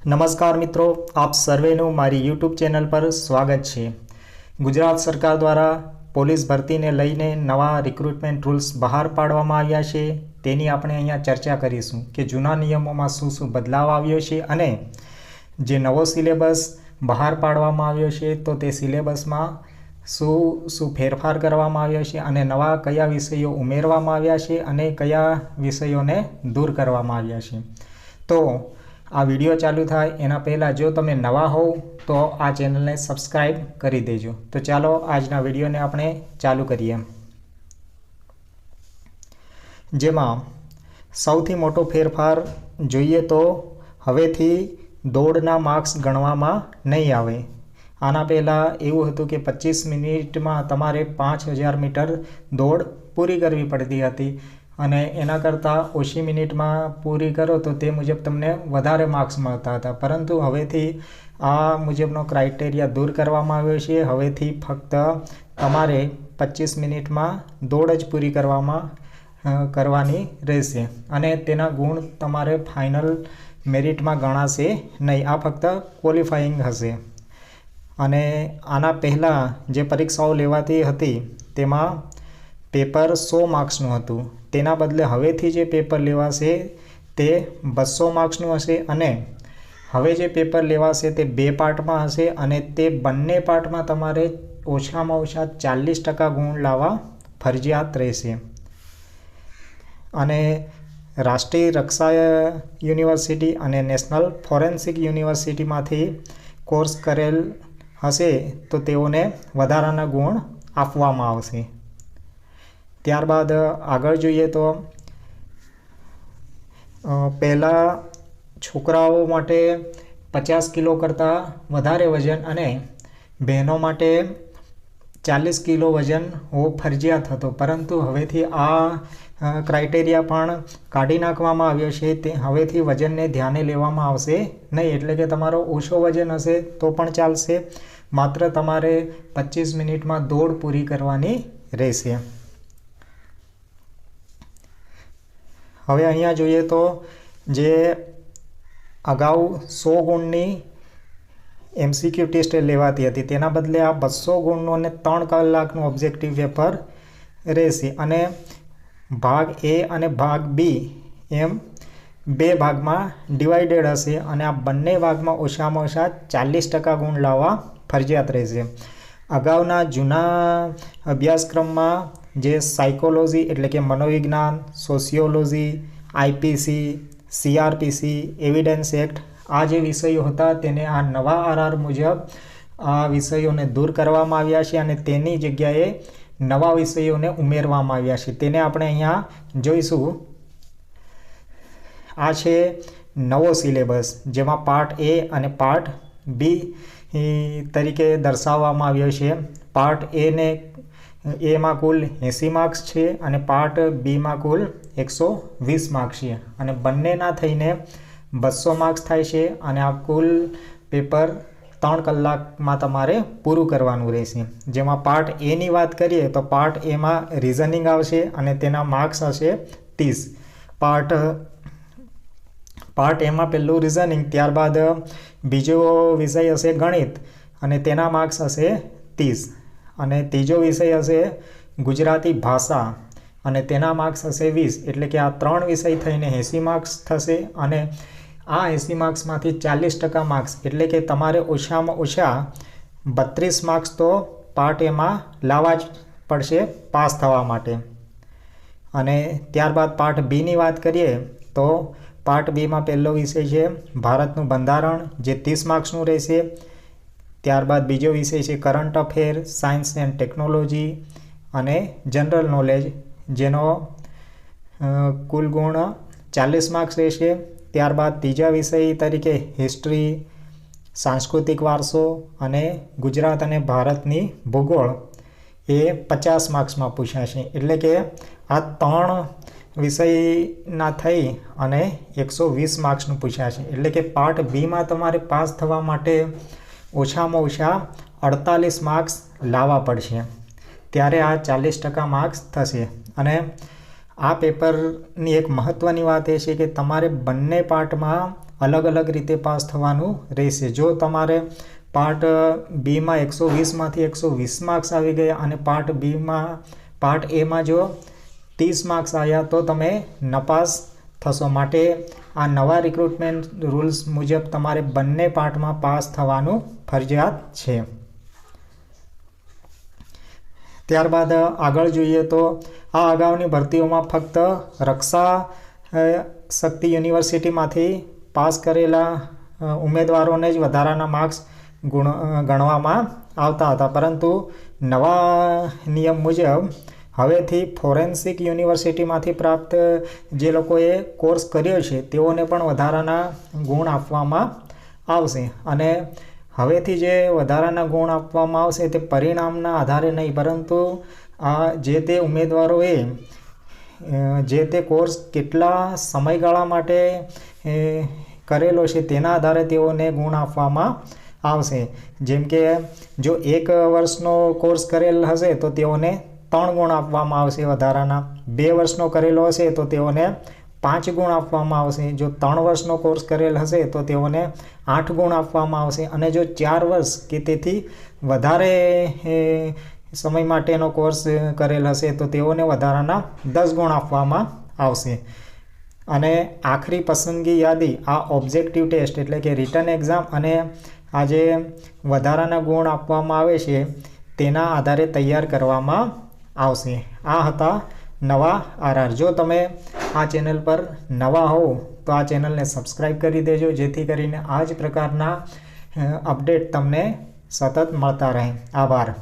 નમસ્કાર મિત્રો, આપ સર્વેનું મારી યુટ્યુબ ચેનલ પર સ્વાગત છે. ગુજરાત સરકાર દ્વારા પોલીસ ભરતીને લઈને નવા રિક્રુટમેન્ટ રૂલ્સ બહાર પાડવામાં આવ્યા છે. તેની આપણે અહીંયા ચર્ચા કરીશું કે જૂના નિયમોમાં શું શું બદલાવ આવ્યો છે અને જે નવો સિલેબસ બહાર પાડવામાં આવ્યો છે, તો તે સિલેબસમાં શું શું ફેરફાર કરવામાં આવ્યો છે અને નવા કયા વિષયો ઉમેરવામાં આવ્યા છે અને કયા વિષયોને દૂર કરવામાં આવ્યા છે. તો આ વીડિયો ચાલુ થાય એના પહેલાં જો તમે નવા હોવ તો આ ચેનલને સબસ્ક્રાઈબ કરી દેજો. તો ચાલો આજના વિડીયોને આપણે ચાલુ કરીએ. જેમાં સૌથી મોટો ફેરફાર જોઈએ તો હવેથી દોડના માર્ક્સ ગણવામાં નહીં આવે. આના પહેલાં એવું હતું કે પચીસ મિનિટમાં તમારે પાંચ હજાર મીટર દોડ પૂરી કરવી પડતી હતી. અને એના કરતાં ઓછી મિનિટમાં પૂરી કરો તો તે મુજબ તમને વધારે માર્ક્સ મળતા હતા. પરંતુ હવેથી આ મુજબનો ક્રાઇટેરિયા દૂર કરવામાં આવ્યો છે. હવેથી ફક્ત તમારે પચીસ મિનિટમાં દોડ જ પૂરી કરવામાં કરવાની રહેશે. અને તેના ગુણ તમારે ફાઇનલ મેરિટમાં ગણાશે નહીં. આ ફક્ત ક્વોલિફાઈંગ હશે. અને આના પહેલાં જે પરીક્ષાઓ લેવાતી હતી તેમાં પેપર સો માર્ક્સનું હતું. તેના બદલે હવેથી જે પેપર લેવાશે તે બસો માર્ક્સનું હશે અને હવે જે પેપર લેવાશે તે બે પાર્ટમાં હશે અને તે બંને પાર્ટમાં તમારે ઓછામાં ઓછા ચાલીસ ટકા ગુણ લાવવા ફરજિયાત રહેશે. અને રાષ્ટ્રીય રક્ષા યુનિવર્સિટી અને નેશનલ ફોરેન્સિક યુનિવર્સિટીમાંથી કોર્સ કરેલ હશે તો તેઓને વધારાના ગુણ આપવામાં આવશે. ત્યારબાદ આગળ જોઈએ તો પહેલાં છોકરાઓ માટે પચાસ કિલો કરતાં વધારે વજન અને બહેનો માટે ચાલીસ કિલો વજન હોવો ફરજિયાત હતો. પરંતુ હવેથી આ ક્રાઇટેરિયા પણ કાઢી નાખવામાં આવ્યો છે. તે હવેથી વજનને ધ્યાને લેવામાં આવશે નહીં. એટલે કે તમારો ઓછો વજન હશે તો પણ ચાલશે. માત્ર તમારે પચીસ મિનિટમાં દોડ પૂરી કરવાની રહેશે. હવે અહીંયા જોઈએ તો જે અગાઉ સો ગુણની એમસીક્યુ ટેસ્ટ લેવાતી હતી, તેના બદલે આ બસો ગુણનું અને ત્રણ કલાકનું ઓબ્જેક્ટિવ પેપર રહેશે અને ભાગ એ અને ભાગ બી એમ બે ભાગમાં ડિવાઇડેડ હશે અને આ બંને ભાગમાં ઓછામાં ઓછા ચાલીસ ટકા ગુણ લાવવા ફરજિયાત રહેશે. અગાઉના જૂના અભ્યાસક્રમમાં જે સાયકોલોજી એટલે કે મનોવિજ્ઞાન sociology IPC CrPC evidence act આ જે વિષયો હતા તેને આ નવા આરઆર મુજબ આ વિષયોને દૂર કરવામાં આવ્યા છે અને તેની જગ્યાએ નવા વિષયોને ઉમેરવામાં આવ્યા છે. તેને આપણે અહીંયા જોઈશું. આ છે નવો સિલેબસ જેમાં પાર્ટ એ અને પાર્ટ બી તરીકે દર્શાવવામાં આવ્યો છે. પાર્ટ એને એમાં કુલ એંસી માર્ક્સ છે અને પાર્ટ બીમાં કુલ એકસો વીસ માર્ક્સ છે. અને બંનેના થઈને બસો માર્ક્સ થાય છે અને આ કુલ પેપર ત્રણ કલાકમાં તમારે પૂરું કરવાનું રહેશે. જેમાં પાર્ટ એની વાત કરીએ તો પાર્ટ એમાં રિઝનિંગ આવશે અને તેના માર્ક્સ હશે ત્રીસ. પાર્ટ પાર્ટ એમાં પહેલું રિઝનિંગ ત્યારબાદ બીજો વિષય હશે ગણિત અને તેના માર્ક્સ હશે ત્રીસ. અને ત્રીજો વિષય હશે ગુજરાતી ભાષા અને તેના માર્ક્સ હશે વીસ. એટલે કે આ ત્રણ વિષય થઈને એંસી માર્ક્સ થશે અને આ એંસી માર્ક્સમાંથી ચાલીસ ટકા માર્ક્સ એટલે કે તમારે ઓછામાં ઓછા બત્રીસ માર્ક્સ તો પાર્ટ એમાં લાવવા જ પડશે પાસ થવા માટે. અને ત્યારબાદ પાર્ટ બીની વાત કરીએ તો પાર્ટ બીમાં પહેલો વિષય છે ભારતનું બંધારણ જે ત્રીસ માર્ક્સનું રહેશે. ત્યારબાદ બીજો વિષય છે current affair science and technology અને જનરલ નોલેજ જેનો કુલ ગુણ ચાલીસ માર્ક્સ રહેશે. ત્યારબાદ ત્રીજા વિષય તરીકે હિસ્ટ્રી સાંસ્કૃતિક વારસો અને ગુજરાત અને ભારતની ભૂગોળ, એ પચાસ માર્ક્સમાં પૂછાશે. એટલે કે આ ત્રણ વિષયના થઈ અને એકસો વીસ માર્ક્સનું પૂછાશે. એટલે કે પાર્ટ બીમાં તમારે પાસ થવા માટે ઓછામાં ઓછા અડતાલીસ માર્ક્સ લાવવા પડશે. ત્યારે આ ચાલીસ ટકા માર્ક્સ થશે. અને આ પેપરની એક મહત્ત્વની વાત એ છે કે તમારે બંને પાર્ટમાં અલગ અલગ રીતે પાસ થવાનું રહેશે. જો તમારે પાર્ટ બીમાં એકસો વીસમાંથી એકસો વીસ માર્ક્સ આવી ગયા અને પાર્ટ બીમાં પાર્ટ એમાં જો ત્રીસ માર્ક્સ આવ્યા તો તમે નપાસ થશો. માટે આ નવા રિક્રુટમેન્ટ રૂલ્સ મુજબ તમારે બંને પાર્ટમાં પાસ થવાનું ફરજિયાત છે. ત્યારબાદ આગળ જોઈએ તો આ અગાઉની ભરતીઓમાં ફક્ત રક્ષા શક્તિ યુનિવર્સિટીમાંથી પાસ કરેલા ઉમેદવારોને જ વધારાના માર્ક્સ ગુણ ગણવામાં આવતા હતા. પરંતુ નવા નિયમ મુજબ હવેથી ફોરેન્સિક યુનિવર્સિટીમાંથી પ્રાપ્ત જે લોકોએ કોર્સ કર્યો છે, તેઓને પણ વધારાના ગુણ આપવામાં આવશે. અને હવેથી જે વધારાના ગુણ આપવામાં આવશે તે પરિણામના આધારે નહીં, પરંતુ આ જે તે ઉમેદવારોએ જે તે કોર્સ કેટલા સમયગાળા માટે કરેલો છે તેના આધારે તેઓને ગુણ આપવામાં આવશે. જેમ કે જો એક વર્ષનો કોર્સ કરેલ હશે તો તેઓને ત્રણ ગુણ આપવામાં આવશે વધારાના. બે વર્ષનો કરેલો હશે તો તેઓને પાંચ ગુણ આપવામાં આવશે. જો ત્રણ વર્ષનો કોર્સ કરેલ હશે તો તેઓને આઠ ગુણ આપવામાં આવશે. અને જો ચાર વર્ષ કે તેથી વધારે સમય માટેનો કોર્સ કરેલ હશે તો તેઓને વધારાના દસ ગુણ આપવામાં આવશે. અને આખરી પસંદગી યાદી, આ ઓબ્જેક્ટિવ ટેસ્ટ એટલે કે રિટર્ન એક્ઝામ અને આ જે વધારાના ગુણ આપવામાં આવે છે, તેના આધારે તૈયાર કરવામાં આવશે. આ હતા નવા આરઆર. જો તમે આ ચેનલ પર નવા હો તો આ ચેનલને સબસ્ક્રાઈબ કરી દેજો, જેથી કરીને આ જ પ્રકારના અપડેટ તમને સતત મળતા રહે. આભાર.